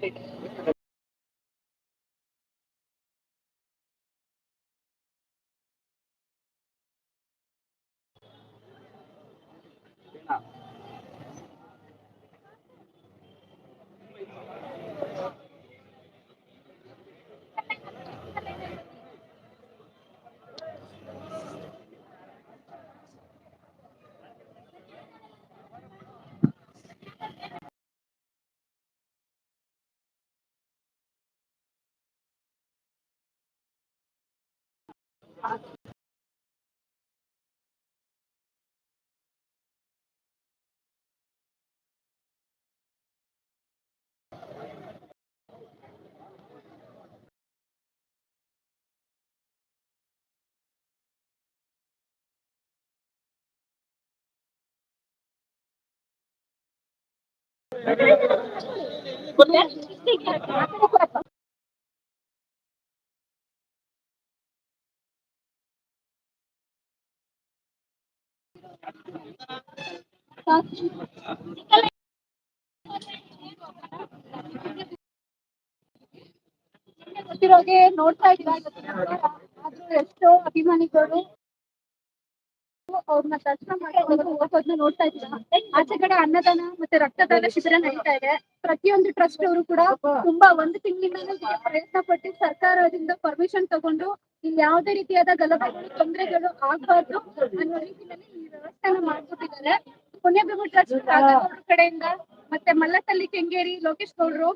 Thanks. Gracias. ಗೊತ್ತಿರೋಗೆ ನೋಡ್ತಾ ಆದ್ರೂ ಎಷ್ಟೋ ಅಭಿಮಾನಿಗಳು ಅವ್ರನ್ನ ದರ್ಶನ ಮಾಡ್ಕೊಂಡು ಹೋಗೋದನ್ನ ನೋಡ್ತಾ ಇದ್ದೀರಾ? ಆಚೆ ಕಡೆ ಅನ್ನದಾನ ಮತ್ತೆ ರಕ್ತದಾನ ಶಿಬಿರ ನಡೀತಾ ಇದೆ. ಪ್ರತಿಯೊಂದು ಟ್ರಸ್ಟ್ ಅವರು ಕೂಡ ತುಂಬಾ ಒಂದು ತಿಂಗಳಿಂದ ಪ್ರಯತ್ನ ಪಟ್ಟು ಸರ್ಕಾರದಿಂದ ಪರ್ಮಿಷನ್ ತಗೊಂಡು ಇಲ್ಲಿ ಯಾವುದೇ ರೀತಿಯಾದ ಗಲಭೆಗಳು, ತೊಂದರೆಗಳು ಆಗ್ಬಾರ್ದು ಅನ್ನೋ ರೀತಿಯಲ್ಲಿ ಈ ವ್ಯವಸ್ಥೆನ ಮಾಡ್ಕೊಟ್ಟಿದ್ದಾರೆ. ಪುಣ್ಯಭೂಮಿ ಟ್ರಸ್ಟ್ ಕಡೆಯಿಂದ, ಮತ್ತೆ ಮಲ್ಲತಲ್ಲಿ ಕೆಂಗೇರಿ ಲೋಕೇಶ್ ಗೌಡ್ರು,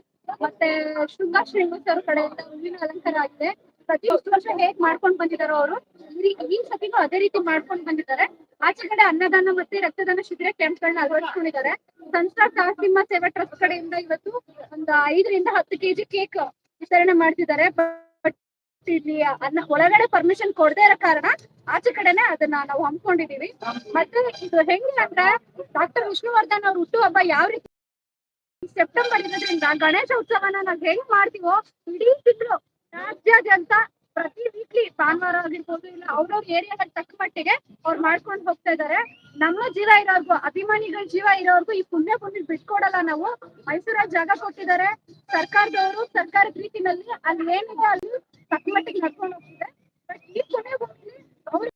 ಮತ್ತೆ ಶೃಂಗಾ ಶ್ರೀನಿವಾಸ್ ಅವ್ರ ಕಡೆಯಿಂದ ಹೂವಿನ ಅಲಂಕಾರ ಆಗಿದೆ. ಪ್ರತಿ ವರ್ಷ ಹೇಗ್ ಮಾಡ್ಕೊಂಡ್ ಬಂದಿದಾರೋ ಅವರು, ಈ ಸತಿನೂ ಅದೇ ರೀತಿ ಮಾಡ್ಕೊಂಡ್ ಬಂದಿದ್ದಾರೆ. ಆಚೆ ಕಡೆ ಅನ್ನದಾನ ಮತ್ತೆ ರಕ್ತದಾನ ಶಿಬಿರ ಕ್ಯಾಂಪ್ ಗಳನ್ನ ಅಳವಡಿಸ್ಕೊಂಡಿದ್ದಾರೆ. ಸಂಸ್ಥಾ ಸಾಹಸಿಂಹ ಸೇವಾ ಟ್ರಸ್ಟ್ ಕಡೆಯಿಂದ ಇವತ್ತು ಒಂದು ಐದರಿಂದ ಹತ್ತು ಕೆಜಿ ಕೇಕ್ ವಿತರಣೆ ಮಾಡ್ತಿದ್ದಾರೆ. ಇಲ್ಲಿ ಅದನ್ನ ಒಳಗಡೆ ಪರ್ಮಿಷನ್ ಕೊಡದೇ ಇರೋ ಕಾರಣ ಆಚೆ ಕಡೆನೆ ಅದನ್ನ ನಾವು ಹಮ್ಮಿಕೊಂಡಿದೀವಿ ಮತ್ತೆ ಇದು ಹೆಂಗೆ ಅಂದ್ರೆ ಡಾಕ್ಟರ್ ವಿಷ್ಣುವರ್ಧನ್ ಅವ್ರ ಹುಟ್ಟುಹಬ್ಬ ಯಾವ ರೀತಿ ಸೆಪ್ಟೆಂಬರ್ ಇರೋದ್ರಿಂದ ಗಣೇಶ ಉತ್ಸವನ ನಾವ್ ಹೆಂಗ್ ಮಾಡ್ತೀವೋ ಇಡೀ ತಿಂಗಳು ರಾಜ್ಯಾದ್ಯಂತ ಪ್ರತಿ ವೀಕ್ಲಿ ಭಾನುವಾರ ಆಗಿರ್ಬೋದು ಇಲ್ಲ ಅವ್ರವ್ರ ಏರಿಯಾದಲ್ಲಿ ತಕ್ಕ ಮಟ್ಟಿಗೆ ಅವ್ರು ಮಾಡ್ಕೊಂಡು ಹೋಗ್ತಾ ಇದಾರೆ. ನಮ್ಮ ಜೀವ ಇರೋರ್ಗು, ಅಭಿಮಾನಿಗಳ ಜೀವ ಇರೋರ್ಗು ಈ ಪುಣ್ಯ ಪುಣ್ಯ ಬಿಟ್ಕೊಡಲ್ಲ ನಾವು. ಮೈಸೂರಲ್ಲಿ ಜಾಗ ಕೊಟ್ಟಿದ್ದಾರೆ. ಸರ್ಕಾರದವರು ಸರ್ಕಾರದ ರೀತಿನಲ್ಲಿ ಅಲ್ಲಿ ಏನಿದೆ ಅಲ್ಲಿ ಮಟ್ಟಿಗೆ ನಡ್ಕೊಂಡು ಹೋಗ್ತಿದೆ. ಬಟ್ ಈ ಕೊನೆಗೆ ಹೋಗಿ ಅವ್ರು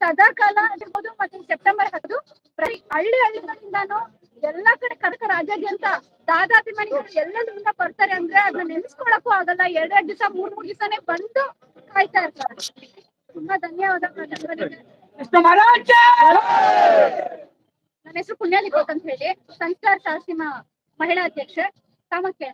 ಸದಾ ಕಾಲ ಆಗಿರ್ಬೋದು ಮತ್ತೆ ಸೆಪ್ಟೆಂಬರ್ ಹತ್ತು, ಪ್ರತಿ ಹಳ್ಳಿ ಹಳ್ಳಿಗಳಿಂದಾನು ಎಲ್ಲಾ ಕಡೆ ಕನಕ ರಾಜ್ಯಾದ್ಯಂತ ದಾದಾಭಿಮಾನಿಗಳು ಎಲ್ಲದರಿಂದ ಬರ್ತಾರೆ ಅಂದ್ರೆ ಅದನ್ನ ನೆನೆಸ್ಕೊಳಕ್ಕೂ ಆಗಲ್ಲ. ಎರಡೆರಡು ದಿವಸ, ಮೂರ್ ಮೂರ್ ದಿವಸನೇ ಬಂದು ಕಾಯ್ತಾ ಇರ್ತಾರೆ. ತುಂಬಾ ಧನ್ಯವಾದಗಳು. ಧನ್ಯವಾದಗಳು. ಹೆಸರು ಪುಣ್ಯಾಲಿ ಕೋಟ್ ಅಂತ ಹೇಳಿ ಸಂಸ್ಕಾರ ಶಾಸೀಮ ಮಹಿಳಾ ಅಧ್ಯಕ್ಷ ಕಾಮಕ್ಕೆ